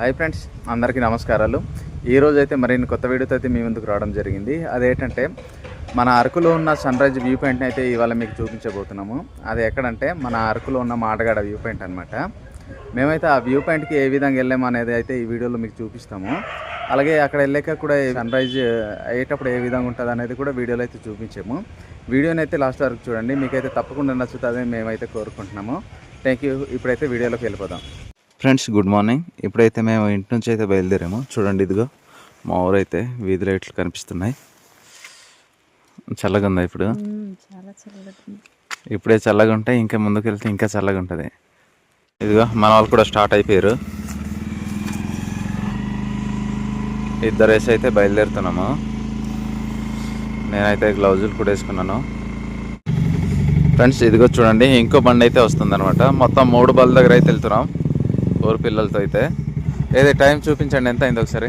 Hi friends అందరికీ నమస్కారాలు. ఈరోజు అయితే మరిన్ని కొత్త వీడియోతో అయితే మీ ముందుకు రావడం జరిగింది. అదేంటంటే మన అరకులో ఉన్న సన్ రైజ్ వ్యూ పాయింట్ని అయితే ఇవాళ మీకు చూపించబోతున్నాము. అది ఎక్కడంటే మన అరకులో ఉన్న మాటగాడ వ్యూ పాయింట్ అనమాట మేమైతే ఆ వ్యూ పాయింట్కి ఏ విధంగా వెళ్ళాము అనేది అయితే ఈ వీడియోలో మీకు చూపిస్తాము. అలాగే అక్కడ వెళ్ళాక కూడా సన్ రైజ్ అయ్యేటప్పుడు ఏ విధంగా ఉంటుంది అనేది కూడా వీడియోలో అయితే చూపించాము. వీడియోని అయితే లాస్ట్ వరకు చూడండి. మీకైతే తప్పకుండా నచ్చుతుందని మేమైతే కోరుకుంటున్నాము. Thank you. ఇప్పుడైతే వీడియోలోకి వెళ్ళిపోదాం. ఫ్రెండ్స్ గుడ్ మార్నింగ్ ఇప్పుడైతే మేము ఇంటి నుంచి అయితే బయలుదేరాము చూడండి ఇదిగో మా ఊరైతే వీధి లైట్లు కనిపిస్తున్నాయి. చల్లగా ఉందా ఇప్పుడు. ఇప్పుడే చల్లగా ఉంటే ఇంకా ముందుకు వెళ్తే ఇంకా చల్లగా ఉంటుంది ఇదిగో మన వాళ్ళు కూడా స్టార్ట్ అయిపోయారు. ఇద్దరు వేసి అయితే బయలుదేరుతున్నాము. నేనైతే గ్లౌజులు కూడా వేసుకున్నాను. ఫ్రెండ్స్ ఇదిగో చూడండి ఇంకో బండి అయితే వస్తుంది మొత్తం మూడు బళ్ళ దగ్గర అయితే వెళ్తున్నాం. ఊరు పిల్లలతో అయితే. ఏదే టైం చూపించండి ఎంత అయింది ఒకసారి?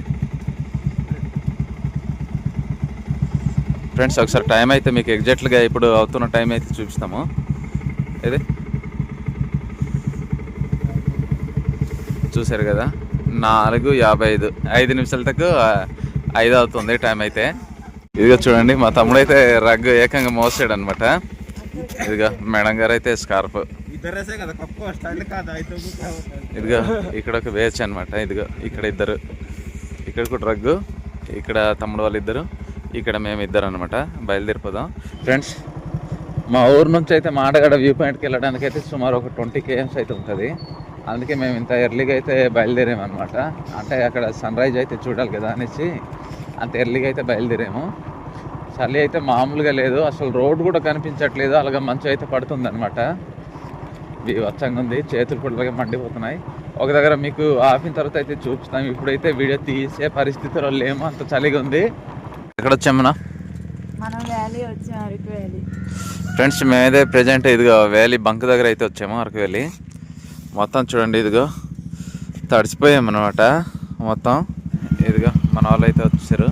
ఫ్రెండ్స్ ఒకసారి టైం అయితే మీకు ఎగ్జాక్ట్గా ఇప్పుడు అవుతున్న టైం అయితే చూపిస్తాము. ఏది? చూశారు కదా? నాలుగు యాభై ఐదు. ఐదు నిమిషాల తక్కువ ఐదు అవుతుంది టైం అయితే. ఇదిగో చూడండి మా తమ్ముడు అయితే రగ్గు ఏకంగా మోసాడు అనమాట ఇదిగో మేడం గారు అయితే స్కార్ఫ్. ఇదిగో ఇక్కడ ఒక వేచ్ అనమాట ఇదిగో ఇక్కడ ఇద్దరు. ఇక్కడ కూడా రగ్గు ఇక్కడ తమ్ముడు వాళ్ళు ఇద్దరు ఇక్కడ మేము ఇద్దరు అనమాట బయలుదేరిపోదాం. ఫ్రెండ్స్ మా ఊరు నుంచి అయితే మాటగడ వ్యూ పాయింట్కి వెళ్ళడానికి అయితే సుమారు ఒక ట్వంటీ కేఎమ్స్ అయితే ఉంటుంది. అందుకే మేము ఇంత ఎర్లీగా అయితే బయలుదేరామన్నమాట అంటే అక్కడ సన్ రైజ్ అయితే చూడాలి కదా అనేసి అంత ఎర్లీగా అయితే బయలుదేరాము. చలి అయితే మామూలుగా లేదు. అసలు రోడ్ కూడా కనిపించట్లేదు. అలాగే మంచు అయితే పడుతుంది వచ్చంగా ఉంది. చేతులు కూడా మండిపోతున్నాయి. ఒక దగ్గర మీకు ఆపిన తర్వాత అయితే చూపిస్తాం. ఇప్పుడైతే వీడియో తీసే పరిస్థితిలో లేము. అంత చలిగా ఉంది. ఎక్కడ వచ్చామన్నా మనం వ్యాలీ వచ్చాం అరకు వ్యాలీ. ఫ్రెండ్స్ మేమైతే ప్రజెంట్ ఇదిగో వ్యాలీ బంక్ దగ్గర అయితే వచ్చాము అరకు వ్యాలీ. మొత్తం చూడండి ఇదిగో. తడిసిపోయామన్నమాట. మొత్తం ఇదిగో మన వాళ్ళు అయితే వచ్చారు.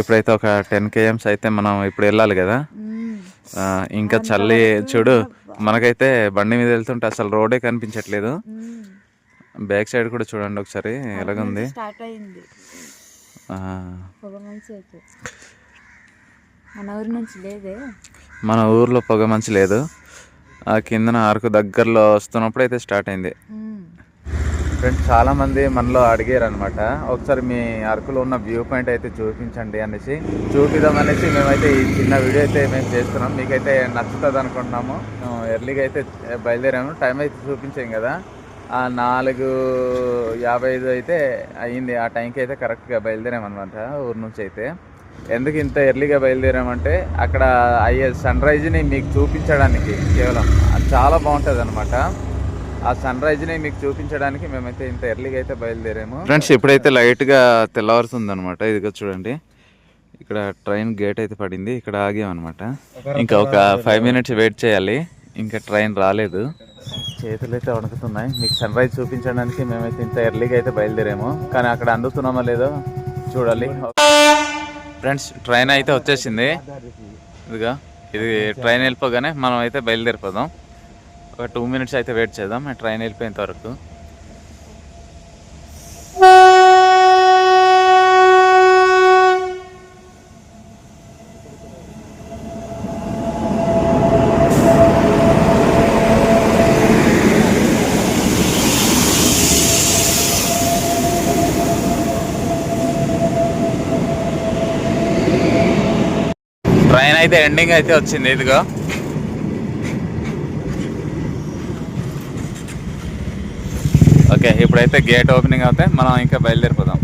ఇప్పుడైతే ఒక టెన్ కేఎమ్స్ అయితే మనం ఇప్పుడు వెళ్ళాలి కదా ఇంకా చల్లి చూడు మనకైతే బండి మీద వెళ్తుంటే అసలు రోడే కనిపించట్లేదు. బ్యాక్ సైడ్ కూడా చూడండి ఒకసారి ఎలాగుంది? మన ఊరి నుంచి లేదే. మన ఊర్లో పొగ మంచి లేదు. ఆ కిందన అరకు దగ్గరలో వస్తున్నప్పుడు అయితే స్టార్ట్ అయింది. ఫ్రెండ్స్ చాలామంది మనలో అడిగారు అనమాట ఒకసారి మీ అరకులో ఉన్న వ్యూ పాయింట్ అయితే చూపించండి అనేసి. చూపిద్దాం అనేసి మేమైతే ఈ చిన్న వీడియో అయితే మేము చేస్తున్నాం. మీకైతే నచ్చుతుంది అనుకుంటున్నాము. ఎర్లీగా అయితే బయలుదేరాము. టైం అయితే చూపించాం కదా. ఆ నాలుగు యాభై ఐదు అయితే అయ్యింది. ఆ టైంకి అయితే కరెక్ట్గా బయలుదేరాం అనమాట ఊరి నుంచి అయితే. ఎందుకు ఇంత ఎర్లీగా బయలుదేరామంటే అక్కడ అయ్యే సన్ రైజ్ని మీకు చూపించడానికి కేవలం. అది చాలా బాగుంటుంది అనమాట ఆ సన్ రైజ్ని మీకు చూపించడానికి మేమైతే ఇంత ఎర్లీగా అయితే బయలుదేరాము. ఫ్రెండ్స్ ఇప్పుడైతే లైట్గా తెల్లవారుతుంది అనమాట ఇదిగో చూడండి. ఇక్కడ ట్రైన్ గేట్ అయితే పడింది. ఇక్కడ ఆగామన్నమాట. ఇంకా ఒక ఫైవ్ మినిట్స్ వెయిట్ చేయాలి. ఇంకా ట్రైన్ రాలేదు. చేతులు అయితే వణుకుతున్నాయి. మీకు సన్ రైజ్ చూపించడానికి మేమైతే ఇంత ఎర్లీగా అయితే బయలుదేరాము. కానీ అక్కడ అందుతున్నామో లేదో చూడాలి. ఫ్రెండ్స్ ట్రైన్ అయితే వచ్చేసింది. ఇదిగా ఇది ట్రైన్ వెళ్ళిపోగానే మనం అయితే బయలుదేరిపోదాం. ఒక టూ మినిట్స్ అయితే వెయిట్ చేద్దాం. ట్రైన్ వెళ్ళిపోయేంత వరకు. ట్రైన్ అయితే ఎండింగ్ అయితే వచ్చింది ఇదిగో. ఓకే ఇప్పుడైతే గేట్ ఓపెనింగ్ అవుతే మనం ఇంకా బయలుదేరిపోదాం.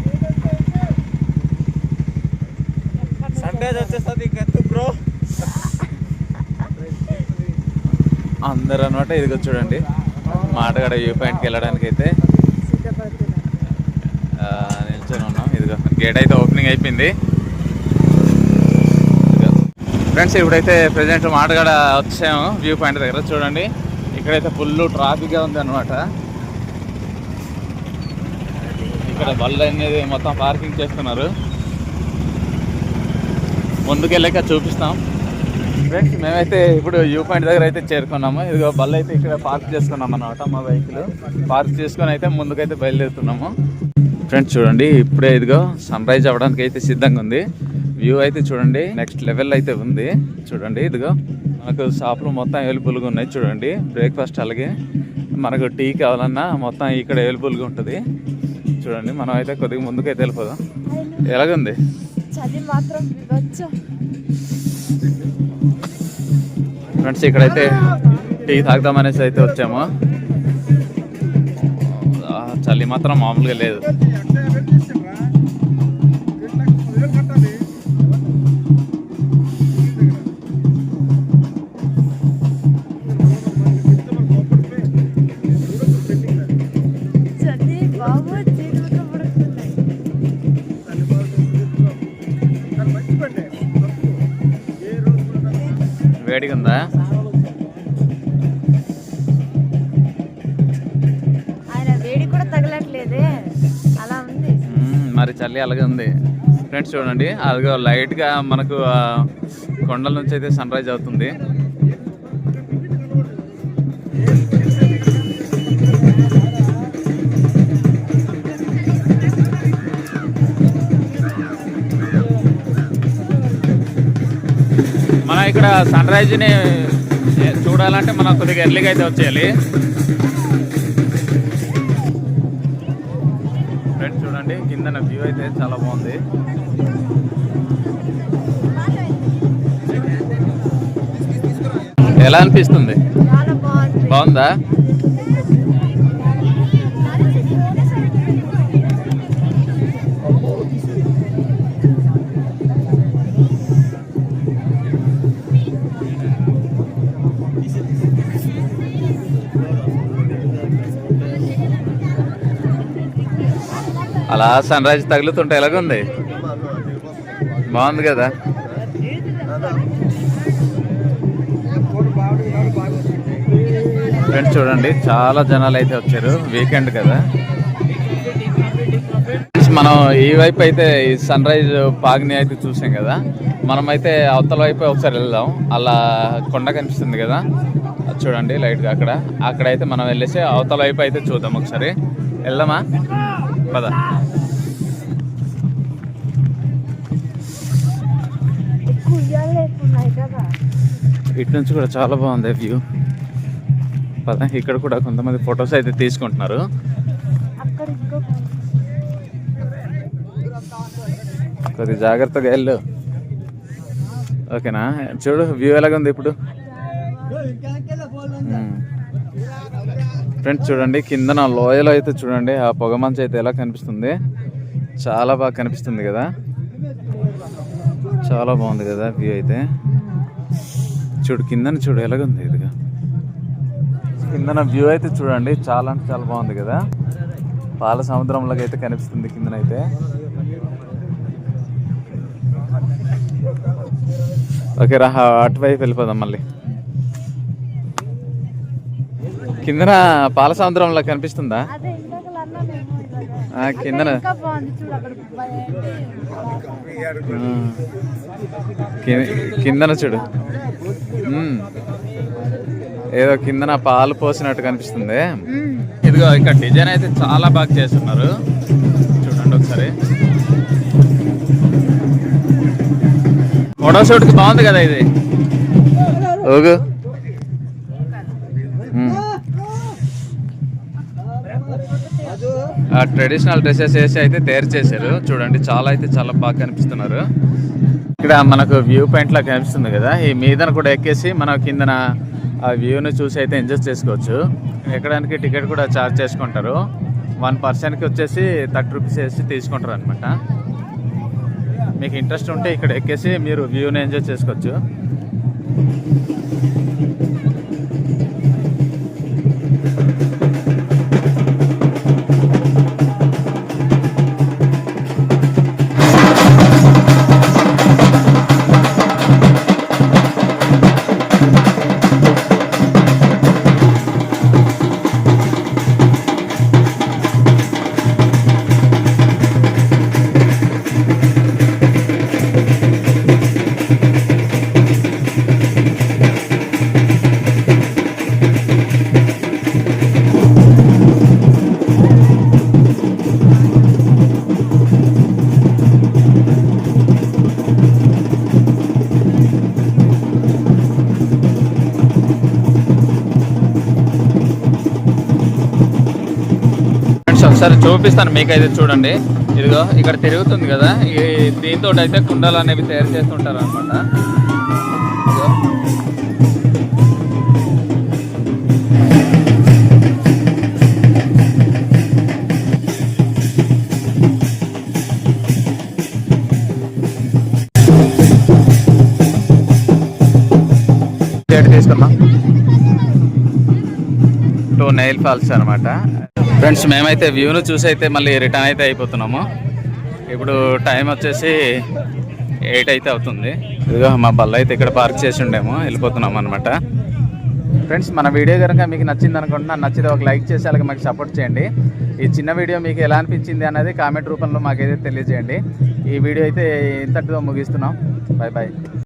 అందరూ అనమాట ఇదిగో చూడండి. మాటగాడ వ్యూ పాయింట్కి వెళ్ళడానికి అయితే నిల్చొని ఉన్నాం. ఇదిగో గేట్ అయితే ఓపెనింగ్ అయిపోయింది. ఫ్రెండ్స్ ఇప్పుడైతే ప్రజెంట్ మాటగాడ వచ్చాము వ్యూ పాయింట్ దగ్గర. చూడండి ఇక్కడైతే ఫుల్ ట్రాఫిక్గా ఉంది అనమాట ఇక్కడ బళ్ళు అనేది మొత్తం పార్కింగ్ చేస్తున్నారు. ముందుకెళ్ళాక చూపిస్తాం. ఫ్రెండ్స్ మేమైతే ఇప్పుడు వ్యూ పాయింట్ దగ్గర అయితే చేరుకున్నాము. ఇదిగో బల్ల అయితే ఇక్కడ పార్క్ చేసుకున్నాం అన్నమాట మా బైకులు పార్క్ చేసుకొని అయితే ముందుకైతే బయలుదేరుతున్నాము. ఫ్రెండ్స్ చూడండి ఇప్పుడే ఇదిగో సన్ రైజ్ అవ్వడానికి అయితే సిద్ధంగా ఉంది. వ్యూ అయితే చూడండి నెక్స్ట్ లెవెల్ అయితే ఉంది. చూడండి ఇదిగో మనకు షాపులు మొత్తం అవైలబుల్గా ఉన్నాయి. చూడండి బ్రేక్ఫాస్ట్ అలాగే మనకు టీ కావాలన్నా మొత్తం ఇక్కడ అవైలబుల్గా ఉంటుంది. చూడండి మనం అయితే కొద్దిగా ముందుకైతే వెళ్ళిపోదాం. ఎలాగుంది? చలి మాత్రం వివచ్చు. ఫ్రెండ్స్ ఇక్కడైతే టీ తాగుదామనేసి అయితే వచ్చాము. చలి మాత్రం మామూలుగా లేదు. వేడిగా ఉందా ఆయన వేడి కూడా తగలట్లేదే. అలా ఉంది. మ్మ్, మరి చలి అలాగే ఉంది. ఫ్రెండ్స్ చూడండి అదిగో లైట్గా మనకు కొండల నుంచి అయితే సన్ రైజ్ అవుతుంది. ఇక్కడ సన్ రైజ్ని చూడాలంటే మనం కొద్దిగా ఎర్లీగా అయితే వచ్చేయాలి. ఫ్రెండ్స్ చూడండి కింద వ్యూ అయితే చాలా బాగుంది. ఎలా అనిపిస్తుంది? బాగుంది? అలా సన్ రైజ్ తగులుతుంటే ఎలాగుంది? బాగుంది కదా? ఫ్రెండ్స్ చూడండి చాలా జనాలు అయితే వచ్చారు. వీకెండ్ కదా? మనం ఈ వైపు అయితే ఈ సన్ రైజ్ పాగ్ని అయితే చూసాం కదా. మనమైతే అవతల వైపు ఒకసారి వెళ్దాం. అలా కొండ కనిపిస్తుంది కదా. చూడండి లైట్గా అక్కడ. అక్కడైతే మనం వెళ్ళేసి అవతల వైపు అయితే చూద్దాం ఒకసారి. వెళ్దామా? పద. ఇటు నుంచి కూడా చాలా బాగుంది వ్యూ. పద ఇక్కడ కూడా కొంతమంది ఫొటోస్ అయితే తీసుకుంటున్నారు. కొద్ది జాగ్రత్తగా వెళ్ళు. ఓకేనా? చూడు వ్యూ ఎలాగుంది ఇప్పుడు? Hmm. ఫ్రెండ్స్ చూడండి కిందన లోయలో అయితే చూడండి ఆ పొగ మంచి అయితే ఎలా కనిపిస్తుంది? చాలా బాగా కనిపిస్తుంది కదా? చాలా బాగుంది కదా వ్యూ అయితే. చూడు కిందన చూడు ఎలాగుంది ఇదిగా. కిందన వ్యూ అయితే చూడండి చాలా అంటే చాలా బాగుంది కదా? పాల సముద్రంలోకి అయితే కనిపిస్తుంది కిందనైతే. ఓకే రా అటువైపు వెళ్ళిపోదాం మళ్ళీ కిందన పాల సముద్రంలో కనిపిస్తుందా అదే ఇందాక అన్నానేమో ఇలాగా ఆ, కిందన ఇంకా బాగుంది చూడు అక్కడ ఏంటి? ఆ. కి- కిందన చూడు. ఏదో కిందన పాలు పోసినట్టు కనిపిస్తుంది. ఇదిగో ఇక్కడ డిజైన్ అయితే చాలా బాగా చేస్తున్నారు చూడండి ఒకసారి ఫోటో షూట్కి బాగుంది కదా ఇది. ఆ ట్రెడిషనల్ డ్రెస్సెస్ వేసి అయితే తయారు చేశారు చూడండి చాలా అయితే చాలా బాగా కనిపిస్తున్నారు. ఇక్కడ మనకు వ్యూ పాయింట్ లా కనిపిస్తుంది కదా. ఈ మీదన కూడా ఎక్కేసి మనం కిందన ఆ వ్యూని చూసి అయితే ఎంజాయ్ చేసుకోవచ్చు. ఎక్కడానికి టికెట్ కూడా చార్జ్ చేసుకుంటారు. వన్ పర్సన్కి వచ్చేసి థర్టీ రూపీస్ వేసి తీసుకుంటారు అనమాట మీకు ఇంట్రెస్ట్ ఉంటే ఇక్కడ ఎక్కేసి మీరు వ్యూని ఎంజాయ్ చేసుకోవచ్చు. ఒకసారి చూపిస్తాను మీకైతే చూడండి. ఇదిగో ఇక్కడ తిరుగుతుంది కదా. ఈ దీంతో అయితే కుండలు అనేవి తయారు చేస్తుంటారు అనమాట తీసుకున్నా టూ నెయిల్ ఫాల్స్ అనమాట ఫ్రెండ్స్ మేమైతే వ్యూను చూసి అయితే మళ్ళీ రిటర్న్ అయితే అయిపోతున్నాము. ఇప్పుడు టైం వచ్చేసి ఎయిట్ అయితే అవుతుంది. ఇదిగో మా బల్ల అయితే ఇక్కడ పార్క్ చేసి ఉండేమో వెళ్ళిపోతున్నాం అనమాట ఫ్రెండ్స్ మన వీడియో కనుక మీకు నచ్చింది అనుకుంటున్నా నచ్చితే ఒక లైక్ చేసి అలాగే మాకు సపోర్ట్ చేయండి. ఈ చిన్న వీడియో మీకు ఎలా అనిపించింది అనేది కామెంట్ రూపంలో మాకైతే తెలియజేయండి. ఈ వీడియో అయితే ఇంతటితో ముగిస్తున్నాం. Bye bye